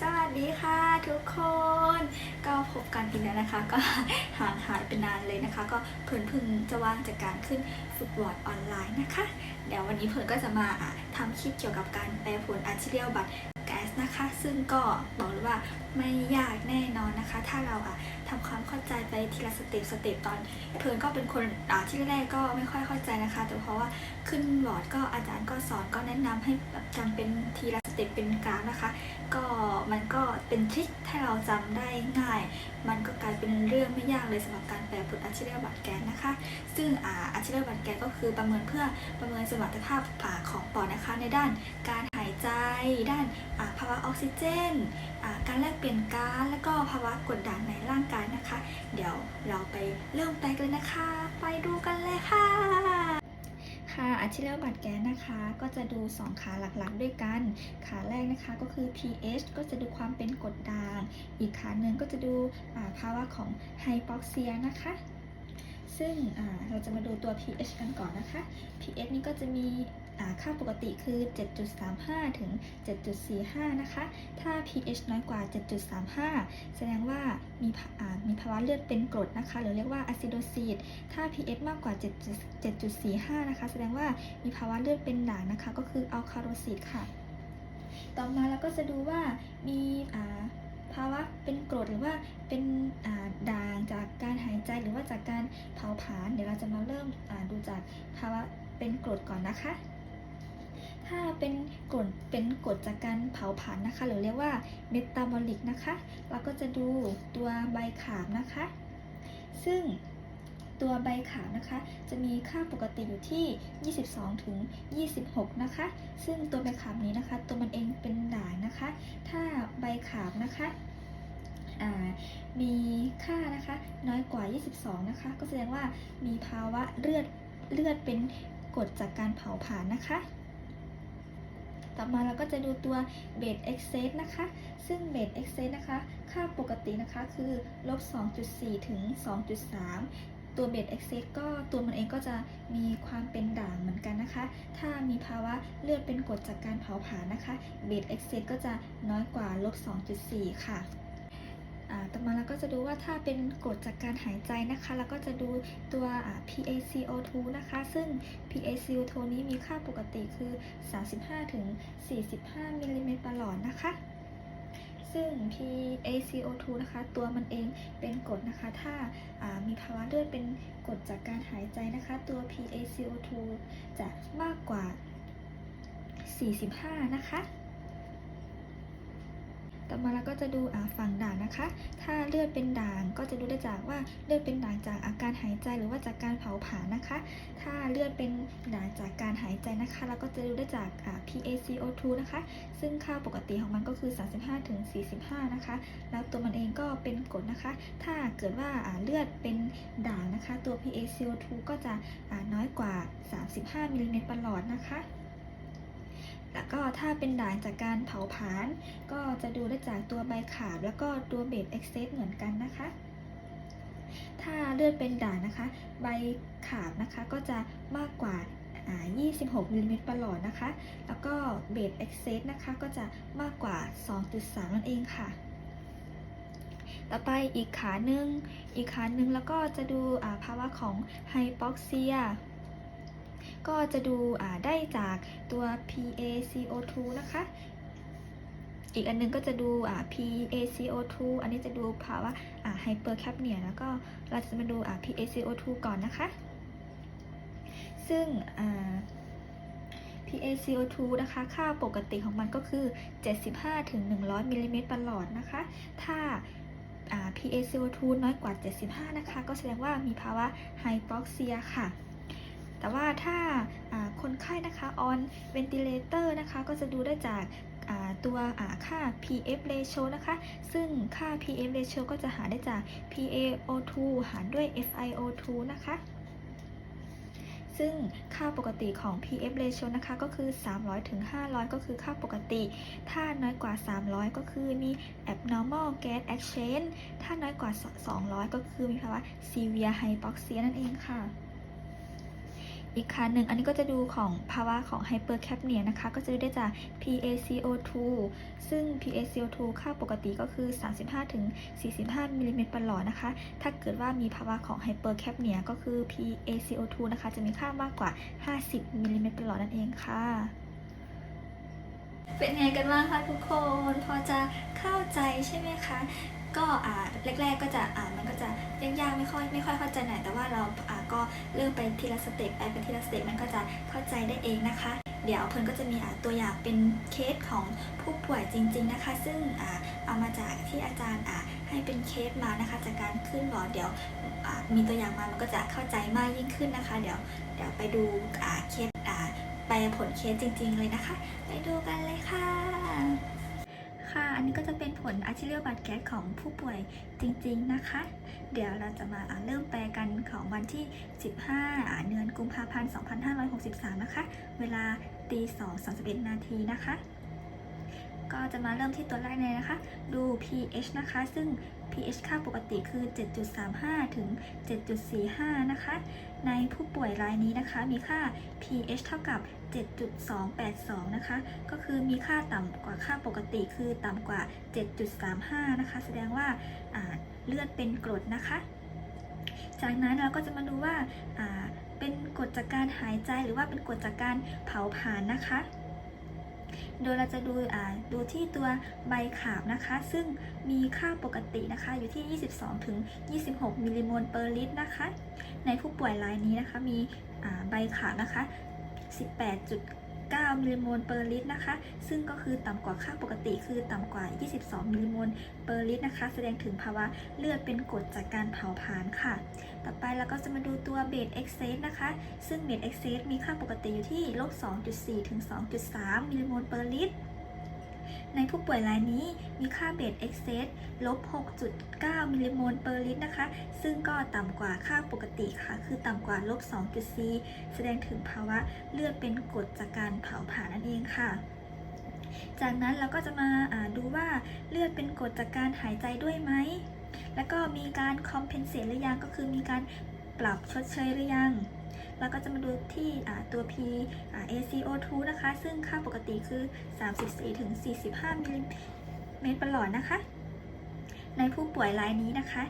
สวัสดีค่ะทุกคนก็พบกันอีกแล้วนะคะ ก็ห่างหายไปนานเลยนะคะ ก็เพิ่นเพึ่งจะว่างจากการขึ้นฝึกวอร์ดออนไลน์นะคะ เดี๋ยววันนี้เพิ่นก็จะมาอะทำคลิปเกี่ยวกับการแปลผลอาชีเรียลบัตร นะคะ ซึ่งก็บอกเลยว่าไม่ยากแน่นอนนะคะ ถ้าเราอะทำความเข้าใจไปทีละสเต็ปสเต็ปตอนเพิ่อนก็เป็นคนอ่าที่แรกก็ไม่ค่อยเข้าใจนะคะ แต่เพราะว่าขึ้นบอร์ดก็อาจารย์ก็สอนก็แนะนำให้แบบจำเป็นทีละสเต็ปเป็นกราฟนะคะ ก็มันก็เป็นทริคถ้าเราจำได้ง่าย มันก็กลายเป็นเรื่องไม่ยากเลยสำหรับการแปลผลอาชีพบัตรแกนนะคะ ซึ่งอ่าอาชีพบัตรแกนก็คือประเมินเพื่อประเมินสมรรถภาพผ่าของปอดนะคะ ในด้านการหายใจด้านอ่าภาวะออกซิเจน การแลกเปลี่ยนก๊าซและก็ภาวะกดดันในร่างกายนะคะ เดี๋ยวเราไปเริ่มแปลกันเลยนะคะ ไปดูกันเลยค่ะ ค่ะอาชีพบัตรแกนนะคะ ก็จะดู 2 ขาหลักๆ ด้วยกัน ขาแรกนะคะก็คือ pH ก็จะดูความเป็นกรดด่าง อีกขาหนึ่งก็จะดูภาวะของไฮปอกเซียนะคะซึ่งเราจะมาดูตัว pH กันก่อนนะคะ pH นี่ก็จะมี ค่าปกติคือ 7.35 ถึง 7.45 นะคะ ถ้า pH น้อยกว่า 7.35 แสดงว่ามีภาอ่ามีภาวะเลือดเป็นกรดนะคะ หรือเรียกว่าอะซิโดซีดถ้า pH มากกว่า 7.45 นะคะ แสดงว่ามีภาวะเลือดเป็นด่างนะคะ ก็คืออัลคาโรซิดค่ะ ต่อมาเราก็จะดูว่ามีภาวะเป็นกรดหรือว่าเป็นด่างจากการหายใจหรือว่าจากการเผาผลาญเดี๋ยวเราจะมาเริ่มดูจากภาวะเป็นกรดก่อนนะคะ ถ้าเป็นกรดเป็นกรดจากการเผาผลาญนะคะ หรือเรียกว่าเมตาบอลิกนะคะ เราก็จะดูตัวใบขามนะคะ ซึ่งตัวใบขาวนะคะ จะมีค่าปกติอยู่ที่ 22 ถึง 26 นะคะ ซึ่งตัวใบขาวนี้นะคะ ตัวมันเองเป็นด่างนะคะ ถ้าใบขาวนะคะมีค่านะคะน้อยกว่า 22 นะคะ ก็แสดงว่ามีภาวะเลือดเลือดเป็นกรดจากการเผาผลาญนะคะ ต่อมาเราก็จะดูตัวเบสเอ็กเซสนะคะ ซึ่งเบสเอ็กเซสนะคะ ค่าปกตินะคะคือลบ 2.4 ถึง 2.3 ตัวเบสเอ็กเซสก็ตัวมันเองก็จะมีความเป็นด่างเหมือนกันนะคะ ถ้ามีภาวะเลือดเป็นกรดจากการเผาผลาญนะคะ เบสเอ็กเซสก็จะน้อยกว่าลบ 2.4 ค่ะ ต่อมาเราก็จะดูว่าถ้าเป็นกรดจากการหายใจนะคะแล้วก็จะดูตัว PaCO2 นะคะ ซึ่ง PaCO2 นี้มีค่าปกติคือ 35-45 มิลลิเมตรต่อหลอดนะคะซึ่ง PaCO2 นะคะ ตัวมันเองเป็นกรดนะคะ ถ้าามีภาวะเลือดเป็นกรดจากการหายใจนะคะ ตัว PaCO2 จะมากกว่า 45 นะคะ ต่อมาเราก็จะดูฝั่งด่างนะคะ ถ้าเลือดเป็นด่างก็จะดูได้จากว่าเลือดเป็นด่างจากอาการหายใจหรือว่าจากการเผาผลาญนะคะ ถ้าเลือดเป็นด่างจากการหายใจนะคะ เราก็จะดูได้จาก PaCO2 นะคะ ซึ่งค่าปกติของมันก็คือ 35ถึง45 นะคะ แล้วตัวมันเองก็เป็นกรดนะคะ ถ้าเกิดว่าเลือดเป็นด่างนะคะ ตัว PaCO2 ก็จะน้อยกว่า 35มิลลิเมตรต่อหลอดนะคะ แล้วก็ถ้าเป็นด่างจากการเผาผลาญก็จะดูได้จากตัวใบขาบแล้วก็ตัวเบสเอ็กเซสเหมือนกันนะคะ ถ้าเลือดเป็นด่างนะคะ ใบขาบนะคะก็จะมากกว่าอ่า 26มิลลิเมตรประหลอดนะคะ แล้วก็เบสเอ็กเซสนะคะก็จะมากกว่า 2.3 นั่นเองค่ะต่อไปอีกขาหนึ่ง อีกขาหนึ่งแล้วก็จะดูภาวะของไฮโปอกเซีย ก็จะดูได้จากตัว PaCO2 นะคะ อีกอันหนึงก็จะดูอ่า PaCO2 อันนี้จะดูภาวะอ่าไฮเปอร์แคปเนียแล้วก็เราจะมาดูอ่า PaCO2 ก่อนนะคะ ซึ่งอ่า PaCO2 นะคะ ค่าปกติของมันก็คือ 75ถึง100 มิลลิเมตรต่อหลอดนะคะ ถ้าอ่า PaCO2 น้อยกว่า 75 นะคะ ก็แสดงว่ามีภาวะไฮโปอกเซียค่ะ แต่ว่าถ้าคนไข้นะคะ on ventilator นะคะก็จะดูได้จากตัวค่า PF ratio นะคะ ซึ่งค่า PF ratio ก็จะหาได้จาก PaO2 หารด้วย FiO2 นะคะ ซึ่งค่าปกติของ PF ratio นะคะก็คือ 300ถึง500 ก็คือค่าปกติ ถ้าน้อยกว่า 300 ก็คือมี abnormal gas exchange ถ้าน้อยกว่า 200 ก็คือมีภาวะ severe hypoxia นั่นเองค่ะ อีกคันหนึ่งอันนี้ก็จะดูของภาวะของไฮเปอร์แคปเนียนะคะ ก็จะดูได้จาก PaCO2 ซึ่ง PaCO2 ค่าปกติก็คือ 35ถึง45มิลลิเมตรประหลอดนะคะ ถ้าเกิดว่ามีภาวะของไฮเปอร์แคปเนียก็คือ PaCO2 นะคะ จะมีค่ามากกว่า 50มิลลิเมตรประหลอดนั่นเองค่ะ เป็นไงกันบ้างคะทุกคน พอจะเข้าใจใช่ไหมคะก็อ่าแรกๆก็จะอ่ามันก็จะยากๆไม่ค่อยไม่ค่อยเข้าใจหน่อยแต่ว่าเราอ่า ก็เริ่มไปทีละสเต็ปไปเป็นทีละสเต็ปมันก็จะเข้าใจได้เองนะคะ เดี๋ยวเพิ่นก็จะมีตัวอย่างเป็นเคสของผู้ป่วยจริง ๆนะคะ ซึ่งอเอามาจากที่อาจารย์ให้เป็นเคสมานะคะ จากการขึ้นบอร์ดเดี๋ยวมีตัวอย่างมามันก็จะเข้าใจมากยิ่งขึ้นนะคะ เดี๋ยวเดี๋ยวไปดูเคสไปผลเคสจริง ๆ เลยนะคะ ไปดูกันเลยค่ะ ค่ะ อันนี้ก็จะเป็นผลอาชิเลียบัตแก๊สของผู้ป่วยจริง ๆ นะคะ เดี๋ยวเราจะมาอ่าเริ่มแปลกันของวันที่ 15 เดือนกุมภาพันธ์ 2563 นะคะ เวลาตี2 31 นาทีนะคะ ก็จะมาเริ่มที่ตัวแรกเลยนะคะ ดู pH นะคะ ซึ่ง pH ค่าปกติคือ 7.35 ถึง 7.45 นะคะ ในผู้ป่วยรายนี้นะคะ มีค่า pH เท่ากับ 7.282 นะคะ ก็คือมีค่าต่ำกว่าค่าปกติคือต่ำกว่า 7.35 นะคะ แสดงว่าเลือดเป็นกรดนะคะ จากนั้นเราก็จะมาดูว่าอ่าเป็นกรดจากการหายใจหรือว่าเป็นกรดจากการเผาผลาญนะคะ โดยเราจะดูดูที่ตัวใบขาบนะคะ ซึ่งมีค่าปกตินะคะ อยู่ที่ 22 ถึง 26 มิลลิโมลเปอร์ลิตรนะคะ ในผู้ป่วยรายนี้นะคะ มีอ่าใบขาบนะคะ 18. 9มิลลิโมลเปอร์ลิตรนะคะ ซึ่งก็คือต่ำกว่าค่าปกติคือต่ำกว่า 22มิลลิโมลเปอร์ลิตรนะคะ แสดงถึงภาวะเลือดเป็นกรดจากการเผาผลาญค่ะ ต่อไปเราก็จะมาดูตัวเบสเอ็กเซสนะคะ ซึ่งเบสเอ็กเซสมีค่าปกติอยู่ที่ลบ2.4ถึง2.3มิลลิโมลเปอร์ลิตร ในผู้ป่วยรายนี้มีค่าเบสเอ็กเซสลบ 6.9 มิลลิโมลเปอร์ลิตรนะคะ ซึ่งก็ต่ำกว่าค่าปกติค่ะ คือต่ำกว่าลบ 2.4 แสดงถึงภาวะเลือดเป็นกรดจากการเผาผลาญนั่นเองค่ะ จากนั้นเราก็จะมาาดูว่าเลือดเป็นกรดจากการหายใจด้วยไหม แล้วก็มีการคอมเพนเซตหรือยัง ก็คือมีการปรับชดเชยหรือยัง เราก็จะมาดูที่ตัว P ACO2 นะคะ ซึ่งค่าปกติคือ 34ถึง45มิลลิเมตรประหลอดนะคะ ในผู้ป่วยรายนี้นะคะ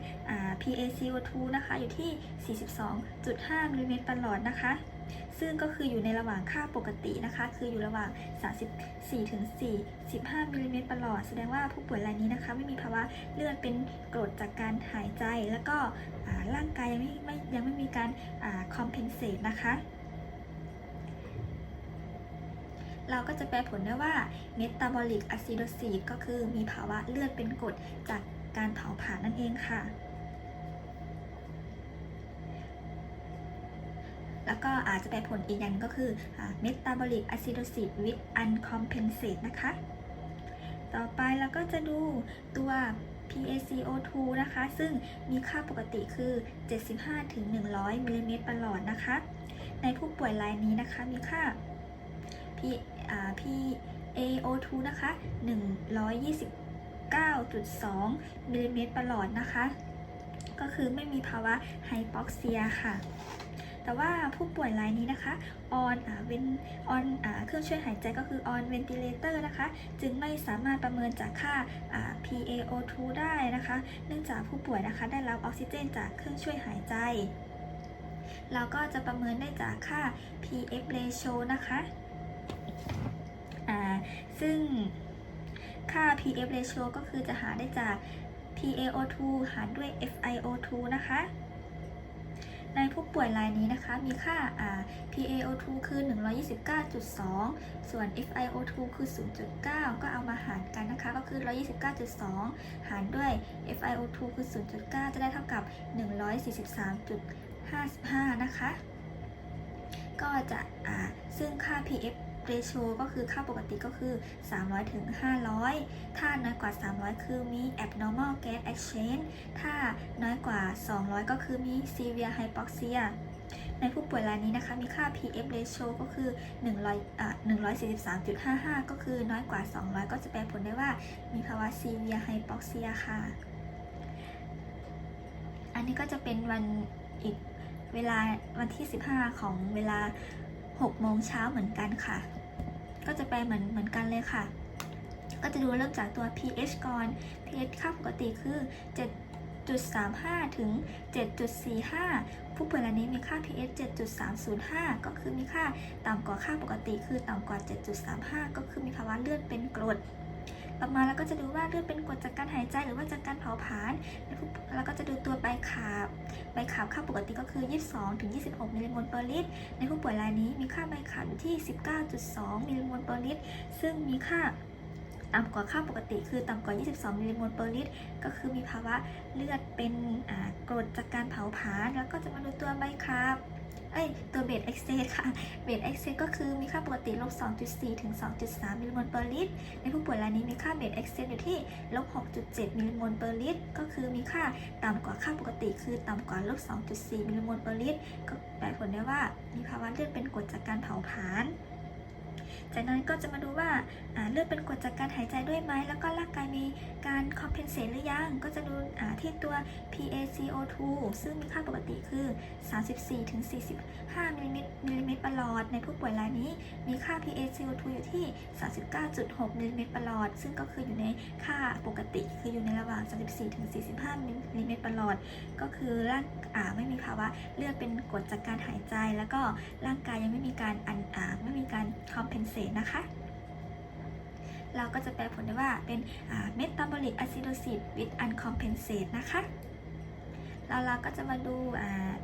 PaCO2 นะคะอยู่ที่ 42.5มิลลิเมตรประหลอดนะคะ ซึ่งก็คืออยู่ในระหว่างค่าปกตินะคะ คืออยู่ระหว่าง 34ถึง45มิลลิเมตรประหลอด แสดงว่าผู้ป่วยรายนี้นะคะ ไม่มีภาวะเลือดเป็นกรดจากการหายใจ แล้วก็ร่างกายยังไม่ไม่ยังไม่มีการคอมเพนเซตนะคะเราก็จะแปลผลได้ว่า metabolic acidosis ก็คือมีภาวะเลือดเป็นกรดจากการเผาผลาญนั่นเองค่ะ แล้วก็อาจจะแปลผลอีกอย่างก็คืออ่า metabolic acidosis with uncompensate นะคะ ต่อไปเราก็จะดูตัว PaCO2 นะคะ ซึ่งมีค่าปกติคือ 75ถึง100มิลลิเมตรประหลอดนะคะ ในผู้ป่วยรายนี้นะคะมีค่า P อ่า PaO2 นะคะ 129.2มิลลิเมตรประหลอดนะคะ ก็คือไม่มีภาวะไฮปอกเซียค่ะ แต่ว่าผู้ป่วยรายนี้นะคะออนเวนออนเครื่องช่วยหายใจก็คือ on ventilator นะคะ จึงไม่สามารถประเมินจากค่า PaO2 ได้นะคะ เนื่องจากผู้ป่วยนะคะได้รับออกซิเจนจากเครื่องช่วยหายใจ เราก็จะประเมินได้จากค่า PF ratio นะคะซึ่งค่า PF ratio ก็คือจะหาได้จาก PaO2 หารด้วย FiO2 นะคะ ในผู้ป่วยรายนี้นะคะ มีค่าา PaO2 คือ 129.2 ส่วน FiO2 คือ 0.9 ก็เอามาหารกันนะคะ ก็คือ 129.2 หารด้วย FiO2 คือ 0.9 จะได้เท่ากับ 143.55 นะคะ ก็จะซึ่งค่า PF ratio ก็คือค่าปกติก็คือ 300ถึง500 ถ้าน้อยกว่า 300 คือมี abnormal gas exchange ถ้าน้อยกว่า 200 ก็คือมี severe hypoxia ในผู้ป่วยรายนี้นะคะ มีค่า PF ratio ก็คือ100อ่า143.55 ก็คือน้อยกว่า 200 ก็จะแปลผลได้ว่ามีภาวะ severe hypoxia ค่ะ อันนี้ก็จะเป็นวันอีกเวลาวันที่ 15 ของเวลา 6โมงเช้าเหมือนกันค่ะ ก็จะไปเหมือนเหมือนกันเลยค่ะ ก็จะดูเริ่มจากตัว pH ก่อน pH ค่าปกติคือ 7.35 ถึง 7.45 ผู้ป่วยรายนี้มีค่า pH 7.305 ก็คือมีค่าต่ำกว่าค่าปกติคือต่ำกว่า 7.35 ก็คือมีภาวะเลือดเป็นกรด ต่อมาเราก็จะดูว่าเลือดเป็นกรดจากการหายใจหรือว่าจากการเผาผลาญแล้วก็จะดูตัวใบขาบใบขาบค่าปกติก็คือ 22ถึง26มิลลิโมลเปอร์ลิตร ในผู้ป่วยรายนี้มีค่าใบขาบที่ 19.2มิลลิโมลเปอร์ลิตร ซึ่งมีค่าต่ำกว่าค่าปกติคือต่ำกว่า 22 มิลลิโมลเปอร์ลิตร ก็คือมีภาวะเลือดเป็นกรดจากการเผาผลาญแล้วก็จะมาดูตัวใบขาบ เอ้ยตัวเบสเอ็กเซค่ะเบสเอ็กเซก็คือมีค่าปกติลบ 2.4 ถึง 2.3 มิลลิโมลเปอร์ลิตร ในผู้ป่วยรายนี้มีค่าเบสเอ็กเซอยู่ที่ลบ 6.7 มิลลิโมลเปอร์ลิตร ก็คือมีค่าต่ำกว่าค่าปกติคือต่ำกว่าลบ 2.4 มิลลิโมลเปอร์ลิตร ก็แปลผลได้ว่ามีภาวะเลือดเป็นกรดจากการเผาผลาญ จากนั้นก็จะมาดูว่าเลือดเป็นกรดจากการหายใจด้วยไหม แล้วก็ร่างกายมีการคอมเพนเซตหรือยัง ก็จะดูที่ตัว PaCO2 ซึ่งมีค่าปกติคือ 34-45มิลลิเมตรมิลลิเมตรประหลอด ในผู้ป่วยรายนี้มีค่า PaCO2 อยู่ที่ 39.6มิลลิเมตรประหลอด ซึ่งก็คืออยู่ในค่าปกติ คืออยู่ในระหว่าง 34-45มิลลิเมตรประหลอด ก็คือร่างไม่มีภาวะเลือดเป็นกรดจากการหายใจ แล้วก็ร่างกายยังไม่มีการอันอ่าไม่มีการคอมเพนเซตนะคะ เราก็จะแปลผลได้ว่าเป็นเมตาบอลิกอะซิโดซิส with uncompensate นะคะแล้วเราก็จะมาดู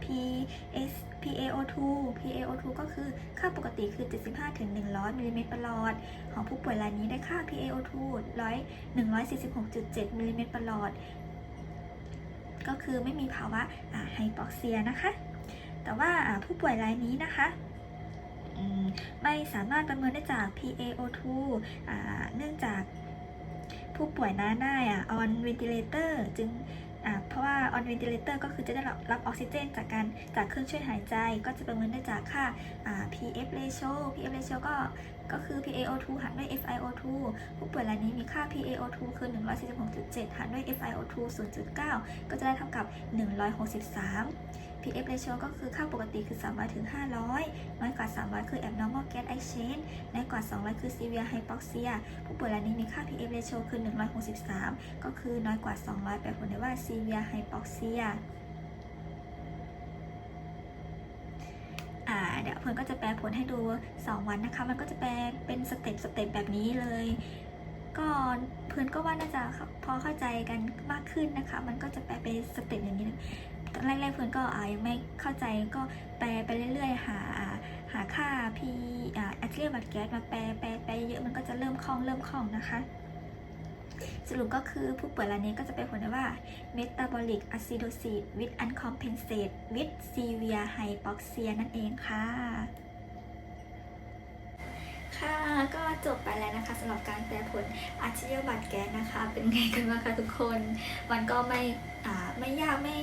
PS PaO2 PaO2 ก็คือค่าปกติคือ 75ถึง100มิลลิเมตรประหลอด ของผู้ป่วยรายนี้ได้ค่า PaO2 100 146.7มิลลิเมตรประหลอด ก็คือไม่มีภาวะไฮปอกเซียนะคะ แต่ว่าผู้ป่วยรายนี้นะคะ ไม่สามารถประเมินได้จาก PaO2 เนื่องจากผู้ป่วยนั้นได้อะ on ventilator จึงเพราะว่า on ventilator ก็คือจะได้รับออกซิเจน จากการจากเครื่องช่วยหายใจ ก็จะประเมินได้จากค่าอ่า PF ratio PF ratio ก็ก็คือ PaO2 หารด้วย FiO2 ผู้ป่วยรายนี้มีค่า PaO2 คือ 146.7 หารด้วย FiO2 0.9 ก็จะได้เท่ากับ 163 PF ratio ก็คือค่าปกติคือ 300ถึง500 น้อยกว่า 300 คือ abnormal gas exchange น้อยกว่า 200 คือ severe hypoxia ผู้ป่วยรายนี้มีค่า PF ratio คือ 163 ก็คือน้อยกว่า 200แปลผลได้ว่า severe hypoxia อ่าเดี๋ยวเพื่อนก็จะแปลผลให้ดู 2 วันนะคะ มันก็จะแปลเป็นสเต็ปสเต็ปแบบนี้เลยก็เพื่อนก็ว่าน่าจะพอเข้าใจกันมากขึ้นนะคะ มันก็จะแปลเป็นสเต็ปอย่างนี้นะ แรกๆเพื่อนก็อ่ายังไม่เข้าใจก็แปลไปเรื่อยๆ หาหาค่า P อ่า a c r i l a t gas มาแปลแปลแปลเยอะมันก็จะเริ่มคล่องเริ่มคล่องนะคะ สรุปก็คือผู้ป่วยรายนี้ก็จะเป็นผลได้ว่า metabolic acidosis with uncompensated with severe hypoxia นั่นเองค่ะค่ะก็จบไปแล้วนะคะสำหรับการแปลผลอาชีวบัตรแก๊สนะคะ เป็นไงกันบ้างคะทุกคน มันก็ไม่อ่าไม่ยากไม่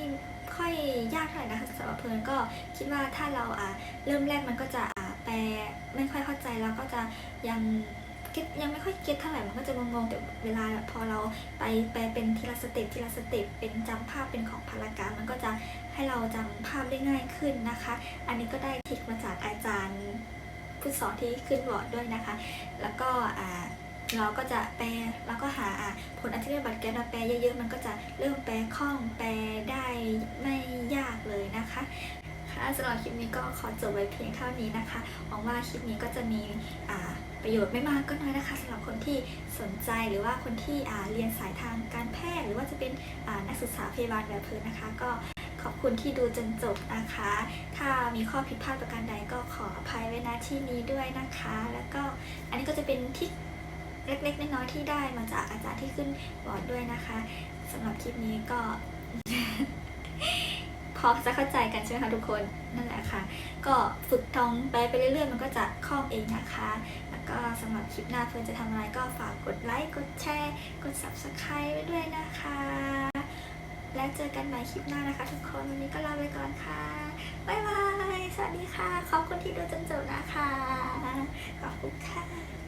ค่อยยากเท่าไหร่นะคะสำหรับเพื่อนก็คิดว่าถ้าเราอ่าเริ่มแรกมันก็จะอ่าแปลไม่ค่อยเข้าใจแล้วก็จะยังยังไม่ค่อยเก็ตเท่าไหร่มันก็จะงงๆแต่เวลาพอเราไปแปลเป็นทีละสเต็ปทีละสเต็ปเป็นจำภาพเป็นของพารากราฟมันก็จะให้เราจำภาพได้ง่ายขึ้นนะคะ อันนี้ก็ได้ทิคมาจากอาจารย์ผู้สอนที่ขึ้นบอร์ดด้วยนะคะ แล้วก็อ่าเราก็จะแปลแล้วก็หาอ่าผลอธิบายบัตรแกนมาแปลเยอะๆ มันก็จะเริ่มแปลคล่องแปลได้ไม่ยากเลยนะ คะค่ะสำหรับคลิปนี้ก็ขอจบไว้เพียงเท่านี้นะคะ หวังว่าคลิปนี้ก็จะมีประโยชน์ไม่มากก็น้อยนะคะสำหรับคนที่สนใจหรือว่าคนที่เรียนสายทางการแพทย์ หรือว่าจะเป็นนักศึกษาพยาบาลแบบเพื่อนนะคะ ก็ขอบคุณที่ดูจนจบนะคะ ถ้ามีข้อผิดพลาดประการใดก็ขออภัยไว้ณที่นี้ด้วยนะคะ แล้วก็อันนี้ก็จะเป็นทิศเล็กๆน้อยๆที่ได้มาจากอาจารย์ที่ขึ้นบอร์ดด้วยนะคะสำหรับคลิปนี้ก็ พอจะเข้าใจกันใช่ไหมคะทุกคนนั่นแหละค่ะ ก็ฝึกท่องไปไปเรื่อยๆ มันก็จะคล่องเองนะคะ แล้วก็สำหรับคลิปหน้าเพื่อนจะทำอะไรก็ฝากกดไลค์กดแชร์กด subscribe ไว้ด้วยนะคะ แล้วเจอกันใหม่คลิปหน้านะคะ ทุกคนวันนี้ก็ลาไปก่อนค่ะบ๊ายบายสวัสดีค่ะ ขอบคุณที่ดูจนจบนะคะขอบคุณค่ะ